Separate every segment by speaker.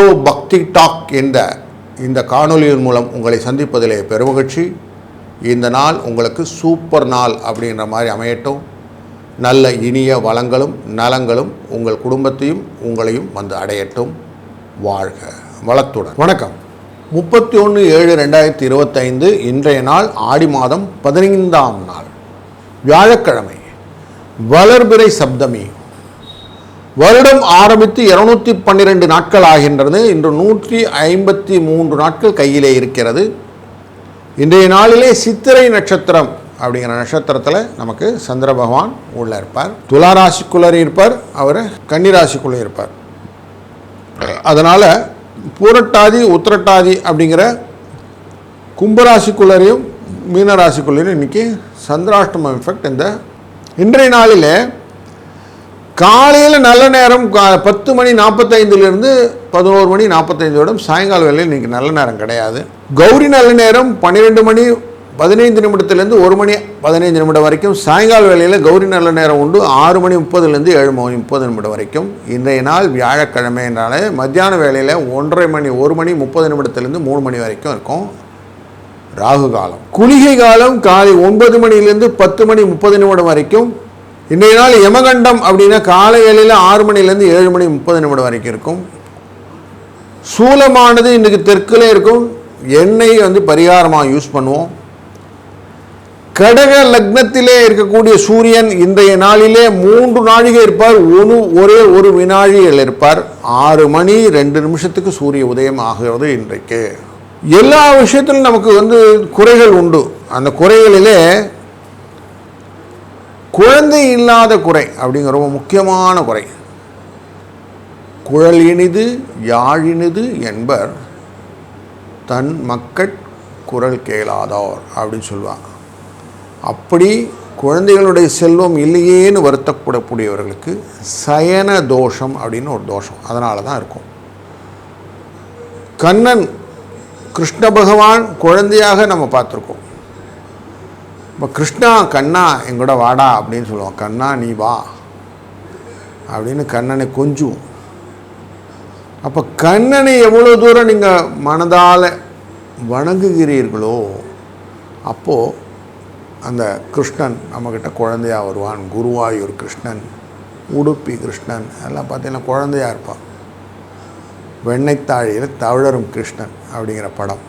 Speaker 1: ஓஷோ பக்தி டாக் என்ற இந்த காணொலியின் மூலம் உங்களை சந்திப்பதிலே பெருமகிழ்ச்சி. இந்த நாள் உங்களுக்கு சூப்பர் நாள் அப்படின்ற மாதிரி அமையட்டும். நல்ல இனிய வளங்களும் நலங்களும் உங்கள் குடும்பத்தையும் உங்களையும் வந்து அடையட்டும். வாழ்க வளத்துடன். வணக்கம். முப்பத்தி ஒன்று ஏழு ரெண்டாயிரத்தி இருபத்தைந்து இன்றைய நாள் ஆடி மாதம் பதினைந்தாம் நாள். வியாழக்கிழமை. வளர்பிறை சப்தமி. வருடம் ஆரம்பித்து இருநூத்தி பன்னிரெண்டு நாட்கள் ஆகின்றது. இன்று நூற்றி ஐம்பத்தி மூன்று நாட்கள் கையிலே இருக்கிறது. இன்றைய நாளிலே சித்திரை நட்சத்திரம் அப்படிங்கிற நட்சத்திரத்தில் நமக்கு சந்திர பகவான் உள்ள இருப்பார். துலா ராசிக்குள்ளே இருப்பார் அவர் கன்னி ராசிக்குள்ளே இருப்பார். அதனால் பூரட்டாதி உத்திரட்டாதி அப்படிங்கிற கும்பராசிக்குள்ளரையும் மீனராசிக்குள்ளரையும் இன்னைக்கு சந்திராஷ்டமம் எஃபெக்ட் இந்த இன்றைய நாளிலே காலையில் நல்ல நேரம் கா- பத்து மணி நாற்பத்தைந்துலேருந்து பதினோரு மணி நாற்பத்தைந்து விடம் சாயங்கால வேலையில் இன்றைக்கி நல்ல நேரம் கிடையாது. கௌரி நல்ல நேரம் பன்னிரெண்டு மணி பதினைந்து நிமிடத்துலேருந்து ஒரு மணி பதினைந்து நிமிடம் வரைக்கும். சாயங்கால வேலையில் கௌரி நல்ல நேரம் உண்டு. ஆறு மணி முப்பதுலேருந்து ஏழு மணி முப்பது நிமிடம் வரைக்கும். இன்றைய நாள் வியாழக்கிழமைனாலே மத்தியான வேலையில் ஒன்றரை மணி ஒரு மணி முப்பது நிமிடத்துலேருந்து மூணு மணி வரைக்கும் இருக்கும். ராகு காலம். குளிகை காலம் காலை ஒன்பது மணிலேருந்து பத்து மணி முப்பது நிமிடம் வரைக்கும். இன்றைய நாள் யமகண்டம் அப்படின்னா காலை வேளையில் ஆறு மணிலேருந்து ஏழு மணி முப்பது நிமிடம் வரைக்கும் இருக்கும். சூலமானது இன்றைக்கு தெற்குல இருக்கும். எண்ணெய் வந்து பரிகாரமாக யூஸ் பண்ணுவோம். கடக லக்னத்திலே இருக்கக்கூடிய சூரியன் இன்றைய நாளிலே மூன்று நாழிகை இருப்பார். ஒன்று ஒரே ஒரு வினாழிகள் இருப்பார். ஆறு மணி ரெண்டு நிமிஷத்துக்கு சூரிய உதயம் ஆகிறது இன்றைக்கு. எல்லா விஷயத்திலும் நமக்கு வந்து குறைகள் உண்டு. அந்த குறைகளிலே குழந்தை இல்லாத குறை அப்படிங்கிற ரொம்ப முக்கியமான குறை. குழல் இனிது யாழினிது என்பர் தன் மக்கட் குரல் கேளாதோர் அப்படின்னு சொல்லுவாங்க. அப்படி குழந்தைகளுடைய செல்வம் இல்லையேன்னு வருத்தப்படக்கூடியவர்களுக்கு சயன தோஷம் அப்படின்னு ஒரு தோஷம். அதனால தான் இருக்கும். கண்ணன் கிருஷ்ண பகவான் குழந்தையாக நம்ம பார்த்துருக்கோம். இப்போ கிருஷ்ணா கண்ணா எங்கூட வாடா அப்படின்னு சொல்லுவோம் கண்ணா நீ வா. அப்படின்னு கண்ணனை கொஞ்சுவோம். அப்போ கண்ணனை எவ்வளோ தூரம் நீங்கள் மனதால் வணங்குகிறீர்களோ அப்போது அந்த கிருஷ்ணன் நம்மக்கிட்ட குழந்தையாக வருவான். குருவாயூர் கிருஷ்ணன் உடுப்பி கிருஷ்ணன் எல்லாம் பார்த்தீங்கன்னா குழந்தையாக இருப்பான். வெண்ணைத்தாழியில் தவழரும் கிருஷ்ணன் அப்படிங்கிற படம்.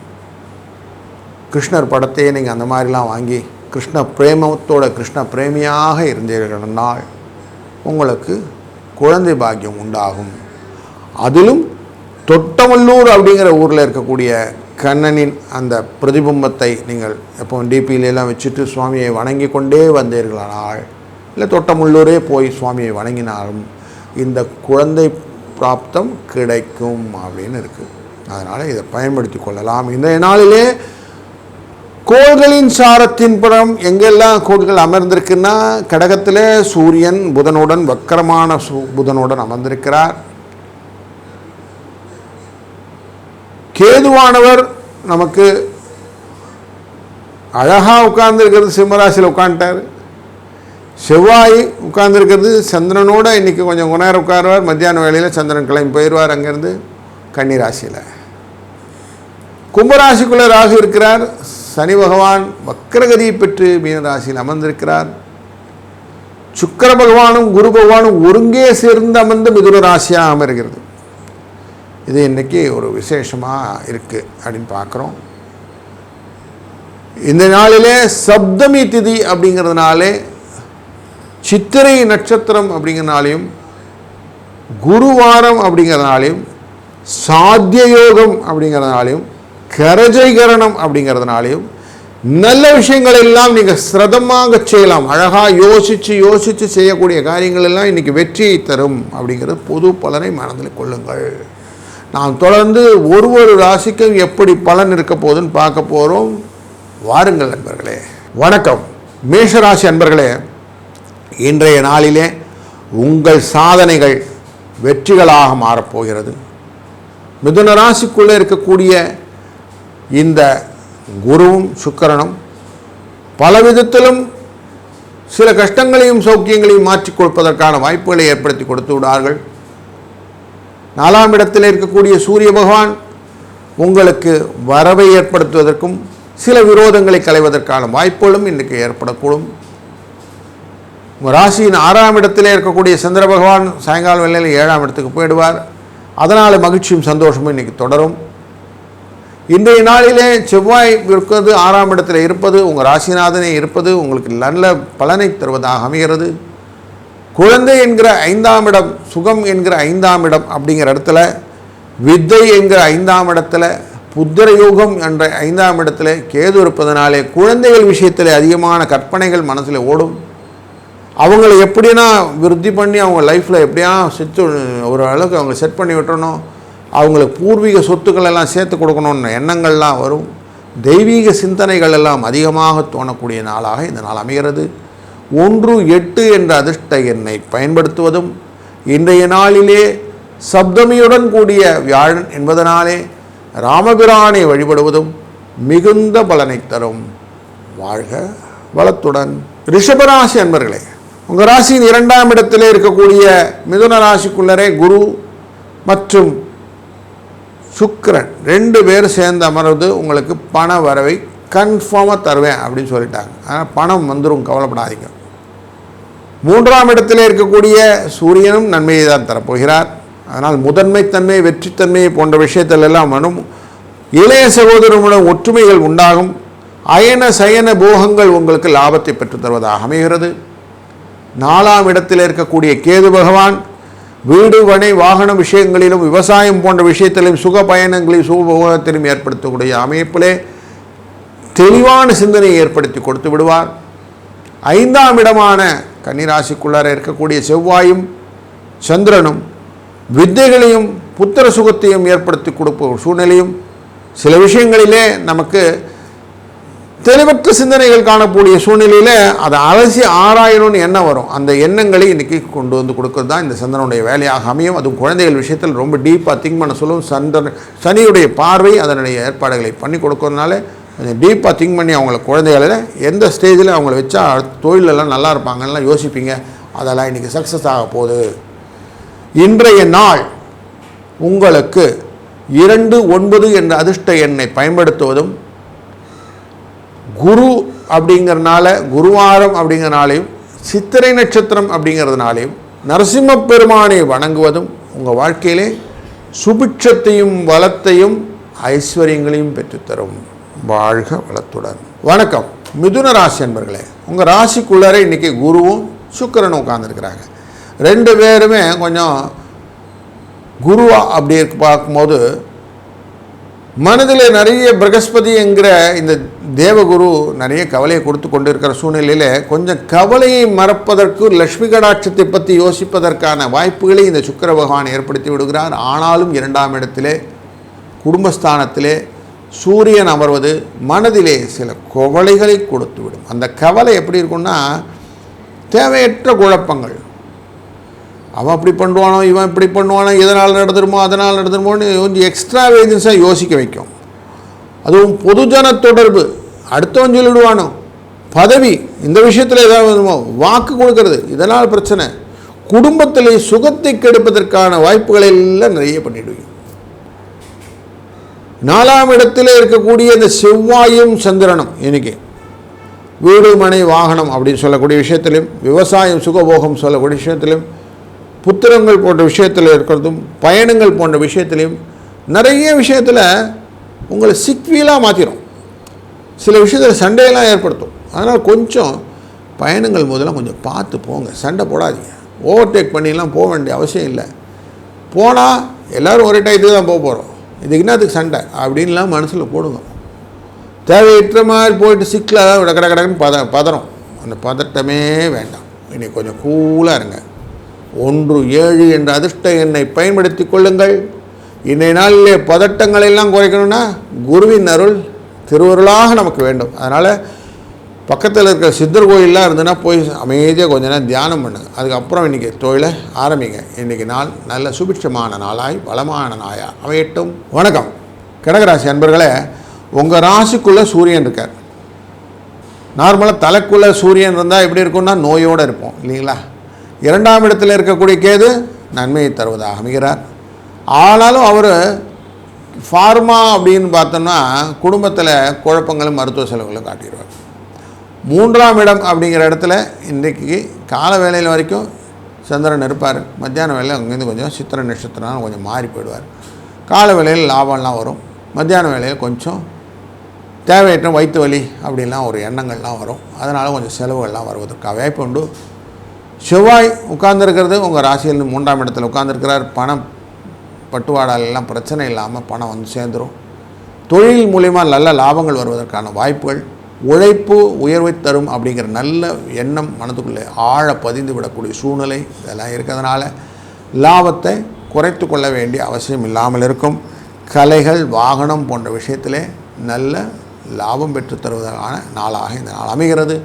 Speaker 1: கிருஷ்ணர் படத்தையே நீங்கள் அந்த மாதிரிலாம் வாங்கி கிருஷ்ண பிரேமத்தோட கிருஷ்ண பிரேமியாக இருந்தீர்கள்னால் உங்களுக்கு குழந்தை பாக்கியம் உண்டாகும். அதிலும் தொட்டமல்லூர் அப்படிங்கிற ஊரில் இருக்கக்கூடிய கண்ணனின் அந்த பிரதிபிம்பத்தை நீங்கள் எப்போ டிபியிலெல்லாம் வச்சுட்டு சுவாமியை வணங்கி கொண்டே வந்தீர்களானால் இல்லை தொட்டமுள்ளூரே போய் சுவாமியை வணங்கினாலும் இந்த குழந்தை பிராப்தம் கிடைக்கும் அப்படின்னு இருக்குது அதனால் இதை பயன்படுத்தி கொள்ளலாம். இந்த நாளிலே கோள்களின் சாரத்தின் புறம் எங்கெல்லாம் கோள்கள் அமர்ந்திருக்குன்னா கடகத்தில் சூரியன் புதனுடன் வக்கரமான சு புதனுடன் அமர்ந்திருக்கிறார். கேதுவானவர் நமக்கு அழகாக உட்கார்ந்துருக்கிறது சிம்மராசியில் உட்காந்துட்டார் செவ்வாய் உட்கார்ந்துருக்கிறது சந்திரனோட இன்றைக்கி கொஞ்சம் கொஞ்ச நேரம் உட்காருவார். மத்தியான வேளையில் சந்திரன் கிளம்பி போயிடுவார் அங்கேருந்து கன்னிராசியில். கும்பராசிக்குள்ளே ராகு இருக்கிறார். சனி பகவான் வக்கரகதியை பெற்று மீனராசியில் அமர்ந்திருக்கிறார். சுக்கர பகவானும் குரு பகவானும் ஒருங்கே சேர்ந்து அமர்ந்து மிதுன ராசியாக அமர்கிறது. இது இன்னைக்கு ஒரு விசேஷமாக இருக்குது அப்படின்னு பார்க்குறோம். இந்த நாளிலே சப்தமி திதி அப்படிங்கிறதுனாலே சித்திரை நட்சத்திரம் அப்படிங்கிறனாலையும் குருவாரம் அப்படிங்கிறதுனாலையும் சாத்திய யோகம் அப்படிங்கிறதுனாலையும் கரஜைகரணம் அப்படிங்கிறதுனாலையும் நல்ல விஷயங்கள் எல்லாம் நீங்கள் சிரதமாக செய்யலாம். அழகாக யோசித்து யோசித்து செய்யக்கூடிய காரியங்கள் எல்லாம் இன்றைக்கி வெற்றியை தரும் அப்படிங்கிறது பொது பலனை மனதில் கொள்ளுங்கள். நாம் தொடர்ந்து ஒரு ஒரு ராசிக்கும் எப்படி பலன் இருக்க போகுதுன்னு பார்க்க போகிறோம் வாருங்கள் நண்பர்களே. வணக்கம். மேஷராசி அன்பர்களே இன்றைய நாளிலே உங்கள் சாதனைகள் வெற்றிகளாக மாறப்போகிறது. மிதுன ராசிக்குள்ளே இருக்கக்கூடிய இந்த குருவும் சுக்கரனும் பல விதத்திலும் சில கஷ்டங்களையும் சௌக்கியங்களையும் மாற்றிக் கொடுப்பதற்கான வாய்ப்புகளை ஏற்படுத்தி கொடுத்து விடார்கள் நாலாம் இடத்தில் இருக்கக்கூடிய சூரிய பகவான் உங்களுக்கு வரவை ஏற்படுத்துவதற்கும் சில விரோதங்களை களைவதற்கான வாய்ப்புகளும் இன்றைக்கு ஏற்படக்கூடும். ராசியின் ஆறாம் இடத்திலே இருக்கக்கூடிய சந்திர பகவான் சாயங்கால வேளையில் ஏழாம் இடத்துக்கு போயிடுவார். அதனால் மகிழ்ச்சியும் சந்தோஷமும் இன்றைக்கி தொடரும். இன்றைய நாளிலே செவ்வாய் இருக்கிறது ஆறாம் இடத்தில் இருப்பது உங்கள் ராசிநாதனே இருப்பது உங்களுக்கு நல்ல பலனை தருவதாக அமைகிறது. குழந்தை என்கிற ஐந்தாம் இடம் சுகம் என்கிற ஐந்தாம் இடம் அப்படிங்கிற இடத்துல வித்தை என்கிற ஐந்தாம் இடத்துல புத்திர யோகம் என்ற ஐந்தாம் இடத்துல கேது இருப்பதனாலே குழந்தைகள் விஷயத்தில் அதிகமான கற்பனைகள் மனசில் ஓடும். அவங்கள எப்படின்னா விருத்தி பண்ணி அவங்க லைஃப்பில் எப்படியா செத்து ஒரு அளவுக்கு அவங்க செட் பண்ணி விட்டுறணும். அவங்களுக்கு பூர்வீக சொத்துக்கள் எல்லாம் சேர்த்து கொடுக்கணும்னு எண்ணங்கள்லாம் வரும். தெய்வீக சிந்தனைகள் எல்லாம் அதிகமாக தோணக்கூடிய நாளாக இந்த நாள் அமைகிறது. ஒன்று எட்டு என்ற அதிர்ஷ்ட எண்ணை பயன்படுத்துவதும் இன்றைய நாளிலே சப்தமியுடன் கூடிய வியாழன் என்பதனாலே ராமபிரானை வழிபடுவதும் மிகுந்த பலனை தரும். வாழ்க வளத்துடன். ரிஷபராசி அன்பர்களே உங்கள் ராசியின் இரண்டாம் இடத்திலே இருக்கக்கூடிய மிதுன ராசிக்குள்ளரே குரு மற்றும் சுக்கரன். ரெண்டு பேர் சேர்ந்து அமர்வது உங்களுக்கு பண வரவை கன்ஃபார்மாக தருவேன் அப்படின்னு சொல்லிட்டாங்க. ஆனால் பணம் வந்துடும் கவலைப்படாதீங்க. மூன்றாம் இடத்தில் இருக்கக்கூடிய சூரியனும் நன்மையை தான் தரப்போகிறார். அதனால் முதன்மைத்தன்மை வெற்றித்தன்மை போன்ற விஷயத்தில் எல்லாம் வரும் இளைய சகோதரனுடன் ஒற்றுமைகள் உண்டாகும். அயன சயன போகங்கள் உங்களுக்கு லாபத்தை பெற்றுத் தருவதாக அமைகிறது. நாலாம் இடத்தில் இருக்கக்கூடிய கேது பகவான் வீடு வனை வாகன விஷயங்களிலும் விவசாயம் போன்ற விஷயத்திலும் சுக பயணங்களையும் சுகபோகத்திலும் ஏற்படுத்தக்கூடிய அமைப்பிலே தெளிவான சிந்தனையை ஏற்படுத்தி கொடுத்து விடுவார். ஐந்தாம் இடமான கன்னிராசிக்குள்ளார இருக்கக்கூடிய செவ்வாயும் சந்திரனும் வித்தைகளையும் புத்திர சுகத்தையும் ஏற்படுத்தி கொடுப்ப சூழ்நிலையும் சில விஷயங்களிலே நமக்கு தெளிவற்ற சிந்தனைகள் காணக்கூடிய சூழ்நிலையில் அதை அலசி ஆராயணும்னு எண்ணம் வரும். அந்த எண்ணங்களை இன்றைக்கி கொண்டு வந்து கொடுக்கறது தான் இந்த சந்திரனுடைய வேலையாக அமையும். அதுவும் குழந்தைகள் விஷயத்தில் ரொம்ப டீப்பாக திங்க் பண்ண சொல்லும். சந்திரன் சனியுடைய பார்வை அதனுடைய ஏற்பாடுகளை பண்ணி கொடுக்கறதுனால கொஞ்சம் டீப்பாக திங்க் பண்ணி அவங்கள குழந்தைகளில் எந்த ஸ்டேஜில் அவங்கள வச்சா தொழிலெல்லாம் நல்லா இருப்பாங்கலாம் யோசிப்பீங்க. அதெல்லாம் இன்றைக்கி சக்ஸஸ் ஆக போகுது. இன்றைய நாள் உங்களுக்கு இரண்டு ஒன்பது என்ற அதிர்ஷ்ட எண்ணை பயன்படுத்துவதும் குரு அப்படிங்கிறனால குருவாரம் அப்படிங்கிறனாலையும் சித்திரை நட்சத்திரம் அப்படிங்கிறதுனாலையும் நரசிம்ம பெருமானை வணங்குவதும் உங்கள் வாழ்க்கையிலே சுபிட்சத்தையும் வளத்தையும் ஐஸ்வர்யங்களையும் பெற்றுத்தரும். வாழ்க வளத்துடன். வணக்கம். மிதுன ராசி அன்பர்களே உங்கள் ராசிக்குள்ளார இன்றைக்கி குருவும் சுக்கரனும் உட்காந்துருக்கிறாங்க ரெண்டு பேருமே கொஞ்சம் குருவா அப்படி பார்க்கும்போது மனதில் நிறைய பிரகஸ்பதி என்கிற இந்த தேவகுரு நிறைய கவலையை கொடுத்து கொண்டு இருக்கிற சூழ்நிலையில் கொஞ்சம் கவலையை மறப்பதற்கு லக்ஷ்மி கடாட்சத்தை பற்றி யோசிப்பதற்கான வாய்ப்புகளை இந்த சுக்கர பகவான் ஏற்படுத்தி விடுகிறார். ஆனாலும் இரண்டாம் இடத்திலே குடும்பஸ்தானத்திலே சூரியன் அமர்வது மனதிலே சில கவலைகளை கொடுத்து விடும். அந்த கவலை எப்படி இருக்கும்னா தேவையற்ற குழப்பங்கள். அவன் அப்படி பண்ணுவானோ இவன் இப்படி பண்ணுவானோ எதனால் நடந்துருமோ அதனால் நடந்துருமோன்னு கொஞ்சம் எக்ஸ்ட்ரா வேஜன்ஸாக யோசிக்க வைக்கும். அதுவும் பொதுஜன தொடர்பு. அடுத்தவன் சொல்லிடுவானோ பதவி இந்த விஷயத்தில் ஏதாவது வருமோ வாக்கு கொடுக்கறது இதனால் பிரச்சனை. குடும்பத்தில் சுகத்தை கெடுப்பதற்கான வாய்ப்புகளை எல்லாம் நிறைய பண்ணிடுவீங்க. நாலாம் இடத்தில் இருக்கக்கூடிய இந்த செவ்வாயும் சந்திரனும் இன்றைக்கி வீடு மனை வாகனம் அப்படின்னு சொல்லக்கூடிய விஷயத்திலும் விவசாயம் சுகபோகம் சொல்லக்கூடிய விஷயத்திலும் புத்திரங்கள் போன்ற விஷயத்தில் இருக்கிறதும் பயணங்கள் போன்ற விஷயத்துலையும் நிறைய விஷயத்தில் உங்களை சிக்வீலாக மாற்றிடும் சில விஷயத்தில் சண்டையெல்லாம் ஏற்படுத்தும். அதனால் கொஞ்சம் பயணங்கள் முதல்ல கொஞ்சம் பார்த்து போங்க. சண்டை போடாதீங்க. ஓவர்டேக் பண்ணிலாம் போக வேண்டிய அவசியம் இல்லை. போனால் எல்லோரும் ஒரே டயத்துக்கு தான் போக போகிறோம் இதுக்கு என்னத்துக்கு சண்டை? அப்படின்லாம் மனசில் போடுங்க. தேவையற்ற மாதிரி போயிட்டு சிக்கில் விட கட கடக்குன்னு பத பதறோம். அந்த பதட்டமே வேண்டாம். இன்னைக்கு கொஞ்சம் கூலாக இருங்க. ஒன்று ஏழு என்ற அதிர்ஷ்ட எண்ணை பயன்படுத்தி கொள்ளுங்கள். இன்றைய நாளிலே பதட்டங்களை எல்லாம் குறைக்கணும்னா குருவின் அருள் திருவருளாக நமக்கு வேண்டும். அதனால் பக்கத்தில் இருக்கிற சித்தர் கோயிலெலாம் இருந்ததுன்னா போய் அமைதியாக கொஞ்ச நேரம் தியானம் பண்ணுங்கள் அதுக்கப்புறம் இன்றைக்கி தொழிலை ஆரம்பிங்க. இன்றைக்கி நாள் நல்ல சுபிட்சமான நாளாய் பலமான நாயா அமையட்டும். வணக்கம். கடகராசி அன்பர்களே உங்கள் ராசிக்குள்ளே சூரியன் இருக்கார். நார்மலாக தலைக்குள்ளே சூரியன் இருந்தால் எப்படி இருக்கும்னா நோயோடு இருப்போம் இல்லைங்களா? இரண்டாம் இடத்தில் இருக்கக்கூடிய கேது நன்மையை தருவதாக அமைகிறார். ஆனாலும் அவர் ஃபார்மா அப்படின்னு பார்த்தோம்னா குடும்பத்தில் குழப்பங்களும் மருத்துவ செலவுகளும் காட்டிடுவார். மூன்றாம் இடம் அப்படிங்கிற இடத்துல இன்றைக்கு கால வேலையில் வரைக்கும் சந்திரன் இருப்பார். மத்தியான வேலையில் அங்கேருந்து கொஞ்சம் சித்திர நட்சத்திரம் கொஞ்சம் மாறி போயிடுவார். கால வேலையில் லாபம்லாம் வரும். மத்தியான வேலையில் கொஞ்சம் தேவையற்ற வயிற்று வலி அப்படிலாம் ஒரு எண்ணங்கள்லாம் வரும். அதனால் கொஞ்சம் செலவுகள்லாம் வருவதற்காக வாய்ப்பு உண்டு செவ்வாய் உட்கார்ந்துருக்கிறது உங்கள் ராசியில் மூன்றாம் இடத்துல உட்காந்துருக்கிறார் பணம் பட்டுவாடாலெல்லாம் பிரச்சனை இல்லாமல் பணம் வந்து சேர்ந்துடும் தொழில் மூலிமா நல்ல லாபங்கள் வருவதற்கான வாய்ப்புகள் உழைப்பு உயர்வை தரும் அப்படிங்கிற நல்ல எண்ணம் மனதுக்குள்ளே ஆழ பதிந்து விடக்கூடிய சூழ்நிலை இதெல்லாம் இருக்கிறதுனால லாபத்தை குறைத்து கொள்ள வேண்டிய அவசியம் இல்லாமல் இருக்கும். கலைகள் வாகனம் போன்ற விஷயத்திலே நல்ல லாபம் பெற்று தருவதற்கான நாளாக இந்த நாள் அமைகிறது.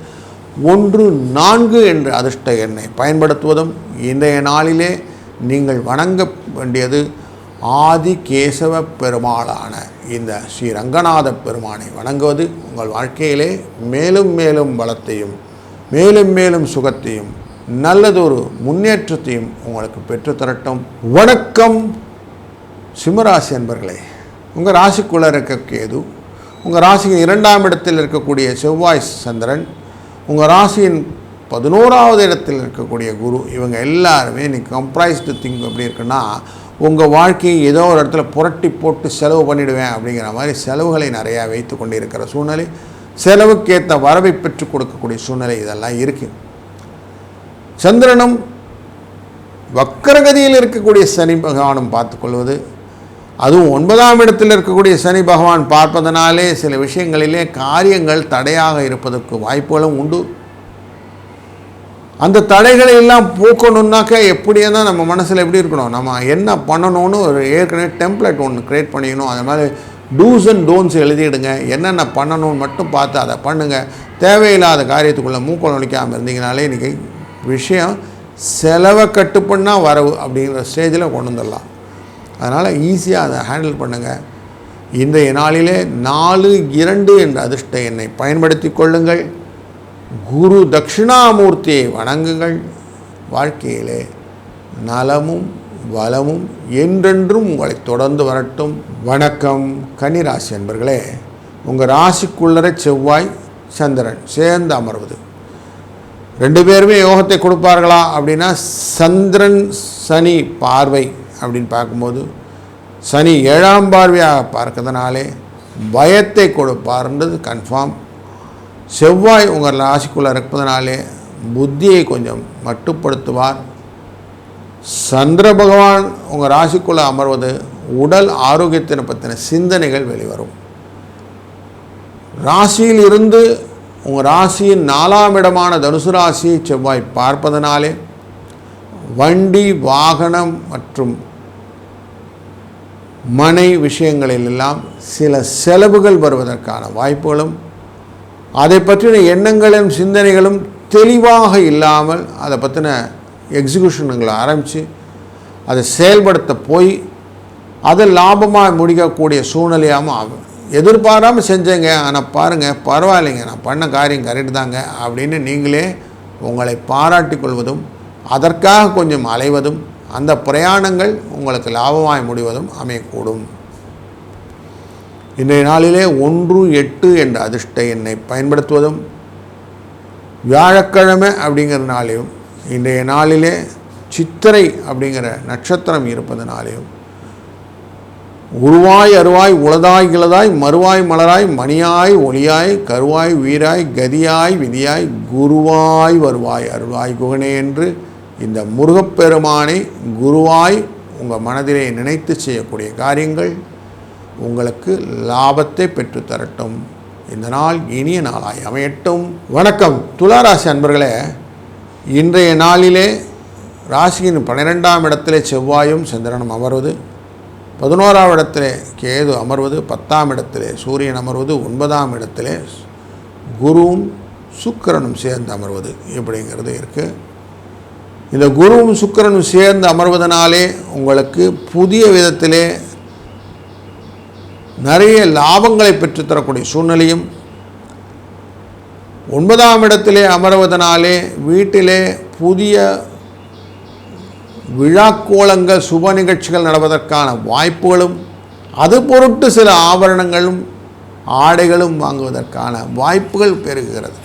Speaker 1: ஒன்று நான்கு என்ற அதிர்ஷ்ட எண்ணை பயன்படுத்துவதும் இன்றைய நாளிலே நீங்கள் வணங்க வேண்டியது ஆதி கேசவ பெருமாளான இந்த ஸ்ரீ ரங்கநாத பெருமானை வணங்குவது உங்கள் வாழ்க்கையிலே மேலும் மேலும் வளத்தையும் மேலும் மேலும் சுகத்தையும் நல்லதொரு முன்னேற்றத்தையும் உங்களுக்கு பெற்றுத்தரட்டும் வணக்கம் சிம்மராசி அன்பர்களே. உங்கள் ராசிக்குள்ளே இருக்க கேது உங்கள் ராசியின் இரண்டாம் இடத்தில் இருக்கக்கூடிய செவ்வாய் சந்திரன் உங்கள் ராசியின் பதினோராவது இடத்தில் இருக்கக்கூடிய குரு இவங்க எல்லாருமே இன்னைக்கு கம்ப்ரைஸ்டு திங்க் எப்படி இருக்குன்னா உங்கள் வாழ்க்கையை ஏதோ ஒரு இடத்துல புரட்டி போட்டு செலவு பண்ணிவிடுவேன் அப்படிங்கிற மாதிரி செலவுகளை நிறையா வைத்து கொண்டு இருக்கிற சூழ்நிலை செலவுக்கேற்ற வரவை பெற்றுக் கொடுக்கக்கூடிய சூழ்நிலை இதெல்லாம் இருக்குது சந்திரனும் வக்கரகதியில் இருக்கக்கூடிய சனி பகவானும் பார்த்துக்கொள்வது அதுவும் ஒன்பதாம் இடத்தில் இருக்கக்கூடிய சனி பகவான் பார்ப்பதனாலே சில விஷயங்களிலே காரியங்கள் தடையாக இருப்பதற்கு வாய்ப்புகளும் உண்டு. அந்த தடைகளை எல்லாம் போக்கணுன்னாக்க எப்படியே தான் நம்ம மனசில் எப்படி இருக்கணும்? நம்ம என்ன பண்ணணும்னு ஒரு ஏற்கனவே டெம்ப்ளேட் ஒன்று க்ரியேட் பண்ணிக்கணும். அது மாதிரி டூஸ் அண்ட் டோன்ஸ் எழுதிடுங்க. என்னென்ன பண்ணணும்னு மட்டும் பார்த்து அதை பண்ணுங்கள் தேவையில்லாத காரியத்துக்குள்ளே மூக்கம் நுழைக்காமல் இருந்தீங்கனாலே இன்றைக்கி விஷயம் செலவை கட்டுப்பண்ணால் வரவு அப்படிங்கிற ஸ்டேஜில் கொண்டு வந்துடலாம். அதனால் ஈஸியாக அதை ஹேண்டில் பண்ணுங்கள் இன்றைய நாளிலே நாலு இரண்டு என்ற அதிர்ஷ்ட எண்ணை பயன்படுத்தி கொள்ளுங்கள். குரு தட்சிணாமூர்த்தியை வணங்குங்கள். வாழ்க்கையிலே நலமும் வளமும் என்றென்றும் உங்களை தொடர்ந்து வரட்டும். வணக்கம். கன்னிராசி என்பர்களே உங்கள் ராசிக்குள்ளரை செவ்வாய் சந்திரன் சேர்ந்து அமர்வது. ரெண்டு பேருமே யோகத்தை கொடுப்பார்களா அப்படின்னா சந்திரன் சனி பார்வை. அப்படின்னு பார்க்கும்போது சனி ஏழாம் பார்வையாக பார்க்கறதுனாலே பயத்தை கொடுப்பார்ன்றது கன்ஃபார்ம் செவ்வாய் உங்கள் ராசிக்குள்ளே இருப்பதனாலே புத்தியை கொஞ்சம் மட்டுப்படுத்துவார். சந்திர பகவான் உங்கள் ராசிக்குள்ளே அமர்வது உடல் ஆரோக்கியத்தினை பற்றின சிந்தனைகள் வெளிவரும். ராசியில் இருந்து உங்கள் ராசியின் நாலாம் இடமான தனுசு ராசியை செவ்வாய் பார்ப்பதனாலே வண்டி வாகனம் மற்றும் மனை விஷயங்களிலெல்லாம் சில செலவுகள் வருவதற்கான வாய்ப்புகளும் அதை பற்றின எண்ணங்களும் சிந்தனைகளும் தெளிவாக இல்லாமல் அதை பற்றின எக்ஸிக்யூஷனுங்களை ஆரம்பித்து அதை செயல்படுத்த போய் அதை லாபமாக முடிக்கக்கூடிய சூழ்நிலையாகவும் ஆகும். எதிர்பாராமல் செஞ்சேங்க ஆனால் பாருங்கள் பரவாயில்லைங்க நான் பண்ண காரியம் கரெக்டு தாங்க அப்படின்னு நீங்களே உங்களை பாராட்டி கொள்வதும் அதற்காக கொஞ்சம் அலைவதும் அந்த பிரயாணங்கள் உங்களுக்கு லாபமாய் முடிவதும் அமையக்கூடும். இன்றைய நாளிலே ஒன்று எட்டு என்ற அதிர்ஷ்ட எண்ணை பயன்படுத்துவதும் வியாழக்கிழமை அப்படிங்கிற நாளையும் இன்றைய நாளிலே சித்திரை அப்படிங்கிற நட்சத்திரம் இருப்பதனாலேயும் உருவாய் அருவாய் உளதாய் கிளதாய் மறுவாய் மலராய் மணியாய் ஒளியாய் கருவாய் வீராய் கதியாய் விதியாய் குருவாய் வருவாய் அருவாய் குகனே என்று இந்த முருகப்பெருமானை குருவாய் உங்கள் மனதிலே நினைத்து செய்யக்கூடிய காரியங்கள் உங்களுக்கு லாபத்தை பெற்று தரட்டும். இந்த நாள் இனிய நாளாய் அமையட்டும். வணக்கம். துளாராசி அன்பர்களே இன்றைய நாளிலே ராசியின் பன்னிரெண்டாம் இடத்திலே செவ்வாயும் சந்திரனும் அமர்வது பதினோராம் இடத்திலே கேது அமர்வது பத்தாம் இடத்திலே சூரியன் அமர்வது ஒன்பதாம் இடத்திலே குருவும் சுக்கிரனும் சேர்ந்து அமர்வது இப்படிங்கிறது இருக்குது இந்த குருவும் சுக்கிரனும் சேர்ந்து அமர்வதனாலே உங்களுக்கு புதிய விதத்திலே நிறைய லாபங்களை பெற்றுத்தரக்கூடிய சூழ்நிலையும் ஒன்பதாம் இடத்திலே அமர்வதனாலே வீட்டிலே புதிய விழாக்கோலங்கள் சுப நிகழ்ச்சிகள் நடப்பதற்கான வாய்ப்புகளும் அது பொருட்டு சில ஆபரணங்களும் ஆடைகளும் வாங்குவதற்கான வாய்ப்புகள் பெருகுகிறது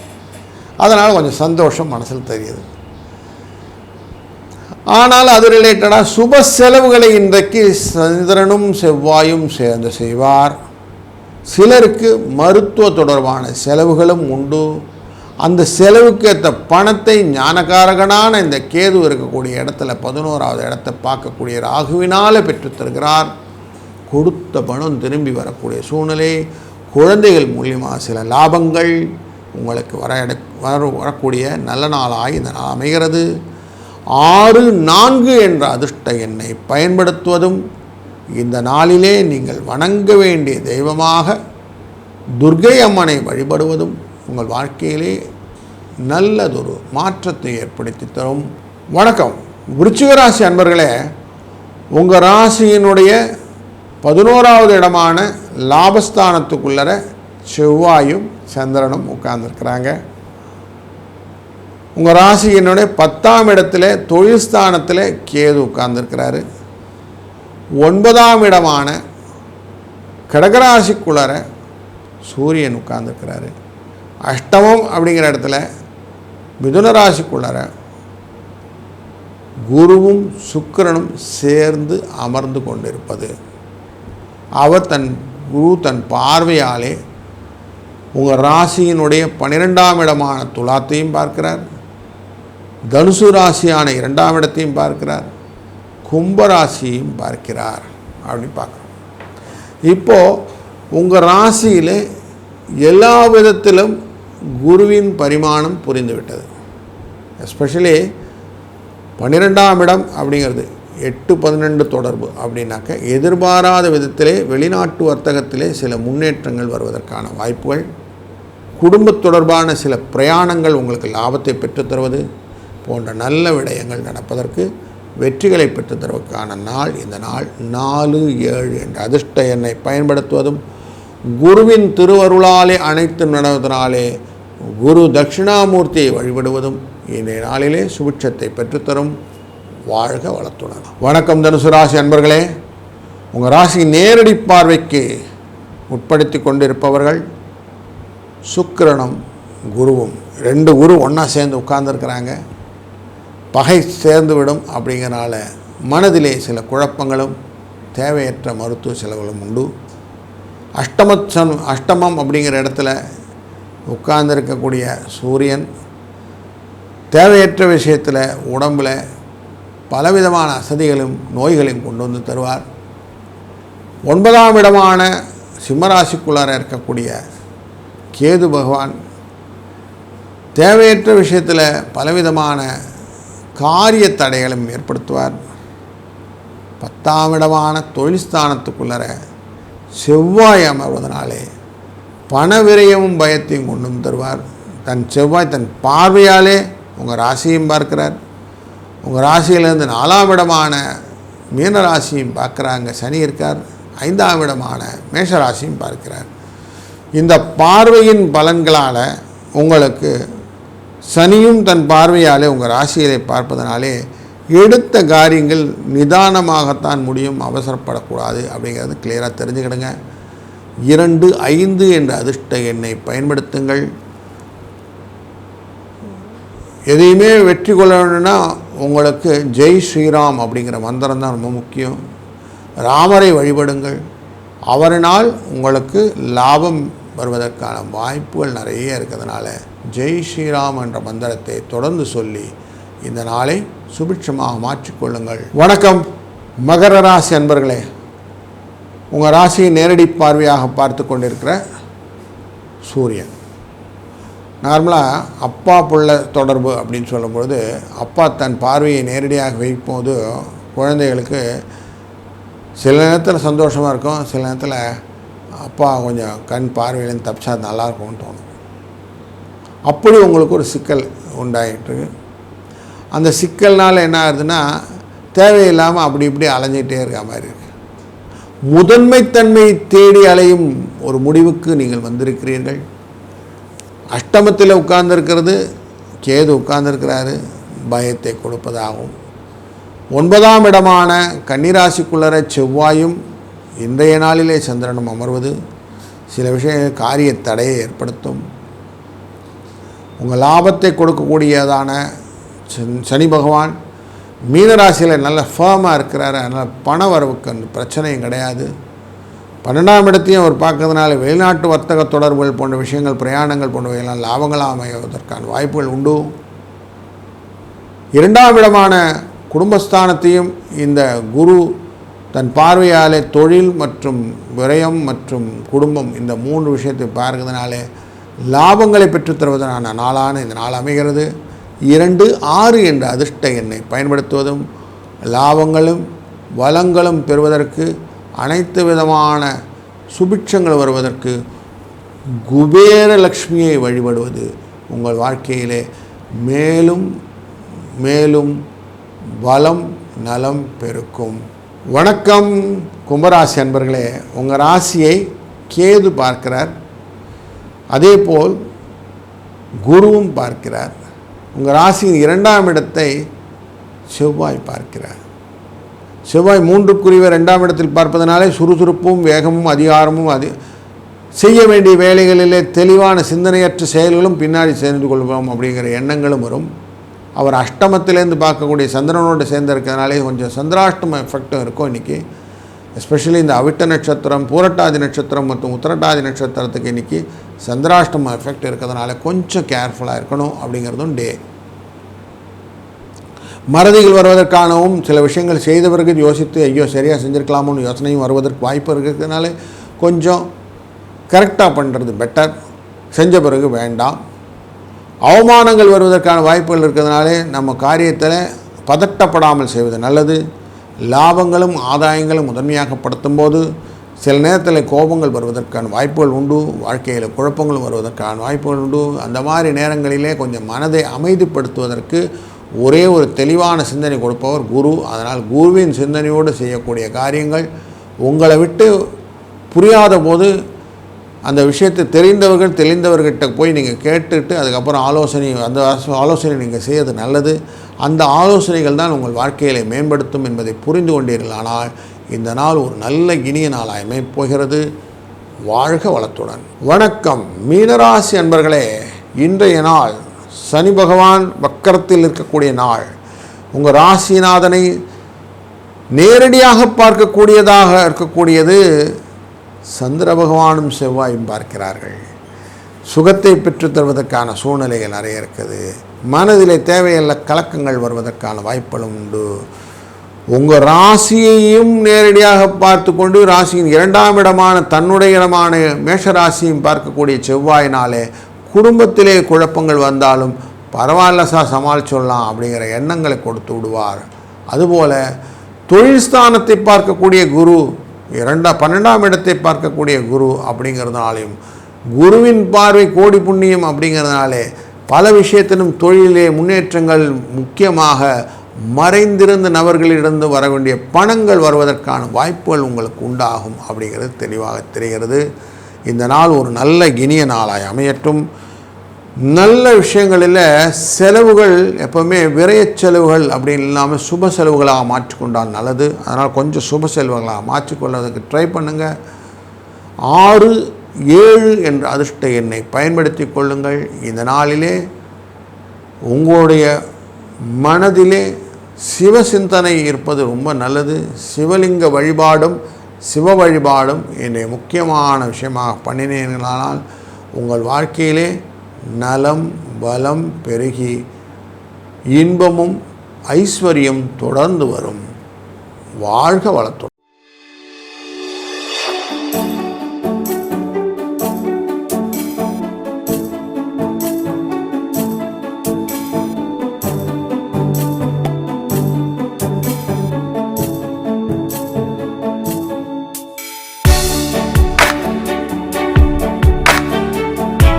Speaker 1: அதனால் கொஞ்சம் சந்தோஷம் மனசில் தெரியுது. ஆனால் அது ரிலேட்டடாக சுப செலவுகளை இன்றைக்கு சந்திரனும் செவ்வாயும் சேர்ந்து செய்வார். சிலருக்கு மருத்துவ தொடர்பான செலவுகளும் உண்டு. அந்த செலவுக்கு ஏற்ற பணத்தை ஞானகாரகனான இந்த கேது இருக்கக்கூடிய இடத்துல பதினோராவது இடத்தை பார்க்கக்கூடிய ராகுவினால் பெற்றுத்தருகிறார் கொடுத்த பணம் திரும்பி வரக்கூடிய சூழ்நிலை குழந்தைகள் மூலியமாக சில லாபங்கள் உங்களுக்கு வர எட வர வரக்கூடிய நல்ல நாளாக இந்த நாள் அமைகிறது. ஆறு நான்கு என்ற அதிர்ஷ்ட எண்ணை பயன்படுத்துவதும் இந்த நாளிலே நீங்கள் வணங்க வேண்டிய தெய்வமாக துர்க்கை அம்மனை வழிபடுவதும் உங்கள் வாழ்க்கையிலே நல்லதொரு மாற்றத்தை ஏற்படுத்தி தரும். வணக்கம். விருச்சிகராசி அன்பர்களே உங்கள் ராசியினுடைய பதினோராவது இடமான லாபஸ்தானத்துக்குள்ளர செவ்வாயும் சந்திரனும் உட்கார்ந்துருக்கிறாங்க. உங்கள் ராசியினுடைய பத்தாம் இடத்துல தொழில் ஸ்தானத்தில் கேது உட்கார்ந்துருக்கிறாரு. ஒன்பதாம் இடமான கடகராசிக்குளர சூரியன் உட்கார்ந்துருக்கிறாரு. அஷ்டமம் அப்படிங்கிற இடத்துல மிதுன ராசிக்குள்ளார குருவும் சுக்கிரனும் சேர்ந்து அமர்ந்து கொண்டிருப்பது. அவர் தன் குரு தன் பார்வையாலே உங்கள் ராசியினுடைய பன்னிரெண்டாம் இடமான துலாத்தையும் பார்க்கிறார். தனுசு ராசியான இரண்டாம் இடத்தையும் பார்க்கிறார். கும்பராசியையும் பார்க்கிறார் அப்படின்னு பார்க்குறோம். இப்போது உங்கள் ராசியில் எல்லா விதத்திலும் குருவின் பரிமாணம் புரிந்துவிட்டது. எஸ்பெஷலி பன்னிரெண்டாம் இடம் அப்படிங்கிறது எட்டு பதினெண்டு தொடர்பு அப்படின்னாக்க எதிர்பாராத விதத்திலே வெளிநாட்டு வர்த்தகத்திலே சில முன்னேற்றங்கள் வருவதற்கான வாய்ப்புகள் குடும்பத் தொடர்பான சில பிரயாணங்கள் உங்களுக்கு லாபத்தை பெற்றுத் தருவது போன்ற நல்ல விடயங்கள் நடப்பதற்கு வெற்றிகளை பெற்றுத் தருவதற்கான நாள் இந்த நாள் நாலு ஏழு என்ற அதிர்ஷ்ட எண்ணை பயன்படுத்துவதும் குருவின் திருவருளாலே அனைத்து நடவதனாலே குரு தட்சிணாமூர்த்தியை வழிபடுவதும் இன்றைய நாளிலே சுபிட்சத்தை பெற்றுத்தரும் வாழ்க வளத்துடன். வணக்கம் தனுசு ராசி அன்பர்களே. உங்கள் ராசி நேரடி பார்வைக்கு உட்படுத்தி கொண்டிருப்பவர்கள் சுக்கிரனும் குருவும். ரெண்டு குரு ஒன்றா சேர்ந்து உட்கார்ந்துருக்கிறாங்க. பகை சேர்ந்துவிடும் அப்படிங்கிறனால மனதிலே சில குழப்பங்களும் தேவையற்ற மருத்துவ செலவுகளும் உண்டு. அஷ்டமச்சன் அஷ்டமம் அப்படிங்கிற இடத்துல உட்கார்ந்திருக்கக்கூடிய சூரியன் தேவையற்ற விஷயத்தில் உடம்பில் பலவிதமான அசதிகளும் நோய்களையும் கொண்டு வந்து தருவார். ஒன்பதாம் இடமான சிம்மராசிக்குள்ளார இருக்கக்கூடிய கேது பகவான் தேவையற்ற விஷயத்தில் பலவிதமான காரிய தடைகளும் ஏற்படுத்துவார். பத்தாம் இடமான தொழில் ஸ்தானத்துக்குள்ளர செவ்வாய் அமர்வதனாலே பண விரயமும் பயத்தையும் கொண்டு வந்து தருவார். தன் செவ்வாய் தன் பார்வையாலே உங்கள் ராசியும் பார்க்கிறார். உங்கள் ராசியிலேருந்து நாலாம் இடமான மீன ராசியும் பார்க்குறாங்க. சனி இருக்கார். ஐந்தாம் இடமான மேஷ ராசியும் பார்க்கிறார். இந்த பார்வையின் பலன்களால் உங்களுக்கு சனியும் தன் பார்வையாலே உங்கள் ராசியை பார்ப்பதனாலே எடுத்த காரியங்கள் நிதானமாகத்தான் முடியும் அவசரப்படக்கூடாது அப்படிங்கிறது கிளியராக தெரிஞ்சுக்கிடுங்க. இரண்டு ஐந்து என்ற அதிர்ஷ்ட எண்ணை பயன்படுத்துங்கள். எதையுமே வெற்றி கொள்ள வேணும்னா உங்களுக்கு ஜெய் ஸ்ரீராம் அப்படிங்கிற மந்திரம் தான் ரொம்ப முக்கியம். ராமரை வழிபடுங்கள். அவரினால் உங்களுக்கு லாபம் வருவதற்கான வாய்ப்புகள் நிறைய இருக்கிறதுனால ஜெய் ஸ்ரீராம் என்ற மந்திரத்தை தொடர்ந்து சொல்லி இந்த நாளை சுபிட்சமாக மாற்றிக்கொள்ளுங்கள் வணக்கம். மகர ராசி அன்பர்களே உங்கள் ராசியை நேரடி பார்வையாக பார்த்து கொண்டிருக்கிற சூரியன். நார்மலாக அப்பா புள்ள தொடர்பு அப்படின்னு சொல்லும்பொழுது அப்பா தன் பார்வையை நேரடியாக வைக்கும்போது குழந்தைகளுக்கு சில நேரத்தில் சந்தோஷமாக இருக்கும் சில நேரத்தில் அப்பா கொஞ்சம் கண் பார்வையிலேருந்து தப்பிச்சா நல்லாயிருக்கும்னு தோணும். அப்படி உங்களுக்கு ஒரு சிக்கல் உண்டாயிட்டு அந்த சிக்கல்னால் என்ன ஆகுதுன்னா தேவையில்லாமல் அப்படி இப்படி அலைஞ்சிட்டே இருக்க மாதிரி இருக்கு. முதன்மைத்தன்மை தேடி அலையும் ஒரு முடிவுக்கு நீங்கள் வந்திருக்கிறீர்கள். அஷ்டமத்தில் உட்கார்ந்துருக்கிறது கேது உட்கார்ந்துருக்கிறாரு பயத்தை கொடுப்பதாகும் ஒன்பதாம் இடமான கன்னிராசிக்குள்ளர செவ்வாயும் இன்றைய நாளிலே சந்திரனும் அமர்வது. சில விஷய காரிய தடையை ஏற்படுத்தும். உங்கள் லாபத்தை கொடுக்கக்கூடியதான சனி பகவான் மீனராசியில் நல்ல ஃபேமாக இருக்கிறாரு. அதனால் பண வரவுக்கு அந்த பிரச்சனையும் கிடையாது. பன்னெண்டாம் இடத்தையும் அவர் பார்க்கறதுனால வெளிநாட்டு வர்த்தக தொடர்புகள் போன்ற விஷயங்கள் பிரயாணங்கள் போன்றவையெல்லாம் லாபங்களாக அமைவதற்கான வாய்ப்புகள் உண்டு. இரண்டாம் இடமான குடும்பஸ்தானத்தையும் இந்த குரு தன் பார்வையாலே தொழில் மற்றும் விரயம் மற்றும் குடும்பம் இந்த மூன்று விஷயத்தை பார்க்கறதுனாலே லாபங்களை பெற்றுத்தருவதனான நாளான இந்த நாள் அமைகிறது. இரண்டு ஆறு என்ற அதிர்ஷ்ட எண்ணை பயன்படுத்துவதும் லாபங்களும் வளங்களும் பெறுவதற்கு அனைத்து விதமான சுபிட்சங்கள் வருவதற்கு குபேர லக்ஷ்மியை வழிபடுவது உங்கள் வாழ்க்கையிலே மேலும் மேலும் வளம் நலம் பெருக்கும். வணக்கம். கும்பராசி அன்பர்களே உங்கள் ராசியை கேது பார்க்கிறார். அதே போல் குருவும் பார்க்கிறார். உங்கள் ராசியின் இரண்டாம் இடத்தை செவ்வாய் பார்க்கிறார். செவ்வாய் மூன்றுக்குரிய ரெண்டாம் இடத்தில் பார்ப்பதனாலே சுறுசுறுப்பும் வேகமும் அதிகாரமும் அதி செய்ய வேண்டிய வேலைகளிலே தெளிவான சிந்தனையற்ற செயல்களும் பின்னாடி சேர்ந்து கொள்வோம் அப்படிங்கிற எண்ணங்களும் வரும். அவர் அஷ்டமத்திலேருந்து பார்க்கக்கூடிய சந்திரனோடு சேர்ந்து இருக்கிறதுனாலே கொஞ்சம் சந்திராஷ்டம எஃபெக்டும் இருக்கும் இன்றைக்கி எஸ்பெஷலி இந்த அவிட்ட நட்சத்திரம் பூரட்டாதி நட்சத்திரம் மற்றும் உத்திரட்டாதி நட்சத்திரத்துக்கு இன்றைக்கி சந்திராஷ்டம எஃபெக்ட் இருக்கிறதுனால கொஞ்சம் கேர்ஃபுல்லாக இருக்கணும் அப்படிங்கிறதும் டே மறதிகள் வருவதற்கானவும் சில விஷயங்கள் செய்த பிறகு யோசித்து ஐயோ சரியாக செஞ்சுருக்கலாமோன்னு யோசனையும் வருவதற்கு வாய்ப்பு இருக்கிறதுனால கொஞ்சம் கரெக்டாக பண்ணுறது பெட்டர் செஞ்ச பிறகு வேண்டாம். அவமானங்கள் வருவதற்கான வாய்ப்புகள் இருக்கிறதுனாலே நம்ம காரியத்தில் பதட்டப்படாமல் செய்வது நல்லது. லாபங்களும் ஆதாயங்களும் முதன்மையாகப்படுத்தும் போது சில நேரத்தில் கோபங்கள் வருவதற்கான வாய்ப்புகள் உண்டு வாழ்க்கையில் குழப்பங்களும் வருவதற்கான வாய்ப்புகள் உண்டு. அந்த மாதிரி நேரங்களிலே கொஞ்சம் மனதை அமைதிப்படுத்துவதற்கு ஒரே ஒரு தெளிவான சிந்தனை கொடுப்பவர் குரு. அதனால் குருவின் சிந்தனையோடு செய்யக்கூடிய காரியங்கள் உங்களை விட்டு புரியாத போது அந்த விஷயத்தை தெரிந்தவர்கள் தெளிந்தவர்கிட்ட போய் நீங்கள் கேட்டுட்டு அதுக்கப்புறம் ஆலோசனை அந்த ஆலோசனை நீங்கள் செய்யறது நல்லது. அந்த ஆலோசனைகள் தான் உங்கள் வாழ்க்கையை மேம்படுத்தும் என்பதை புரிந்து கொண்டீர்கள். ஆனால் இந்த நாள் ஒரு நல்ல இனிய நாளாய் அமையப் போகிறது. வாழ்க வளத்துடன். வணக்கம் மீனராசி அன்பர்களே. இன்றைய நாள் சனி பகவான் வக்கரத்தில் இருக்கக்கூடிய நாள். உங்கள் ராசிநாதனை நேரடியாக பார்க்கக்கூடியதாக இருக்கக்கூடியது சந்திர பகவானும் செவ்வாயும் பார்க்கிறார்கள். சுகத்தை பெற்றுத் தருவதற்கான சூழ்நிலைகள் நிறைய இருக்குது. மனதிலே தேவையல்ல கலக்கங்கள் வருவதற்கான வாய்ப்புகளும் உண்டு. உங்கள் ராசியையும் நேரடியாக பார்த்து கொண்டு ராசியின் இரண்டாம் இடமான தன்னுடைய இடமான மேஷ ராசியும் பார்க்கக்கூடிய செவ்வாயினாலே குடும்பத்திலே குழப்பங்கள் வந்தாலும் பரவாயில்ல சார் சமாளிச்சொல்லாம் அப்படிங்கிற எண்ணங்களை கொடுத்து விடுவார். அதுபோல் தொழில் ஸ்தானத்தை பார்க்கக்கூடிய குரு இரண்டா பன்னெண்டாம் இடத்தை பார்க்கக்கூடிய குரு அப்படிங்கிறதுனாலையும் குருவின் பார்வை கோடி புண்ணியம் அப்படிங்கிறதுனாலே பல விஷயத்திலும் தொழிலே முன்னேற்றங்கள் முக்கியமாக மறைந்திருந்த நபர்களிடந்து வர வேண்டிய பணங்கள் வருவதற்கான வாய்ப்புகள் உங்களுக்கு உண்டாகும் அப்படிங்கிறது தெளிவாக தெரிகிறது. இந்த நாள் ஒரு நல்ல இனிய நாளாய் அமையட்டும். நல்ல விஷயங்களில் செலவுகள் எப்போவுமே விரைய செலவுகள் அப்படின்னு இல்லாமல் சுப செலவுகளாக மாற்றிக்கொண்டால் நல்லது. அதனால் கொஞ்சம் சுப செலவுகளாக மாற்றிக்கொள்வதற்கு ட்ரை பண்ணுங்கள் ஆறு ஏழு என்ற அதிர்ஷ்ட எண்ணை பயன்படுத்தி கொள்ளுங்கள். இந்த நாளிலே உங்களுடைய மனதிலே சிவ சிந்தனை இருப்பது ரொம்ப நல்லது. சிவலிங்க வழிபாடும் சிவ வழிபாடும் என்னை முக்கியமான விஷயமாக பண்ணினீர்களானால் உங்கள் வாழ்க்கையிலே நலம் பலம் பெருகி இன்பமும் ஐஸ்வர்யம் தொடர்ந்து வரும். வாழ்க வளத்துடன்.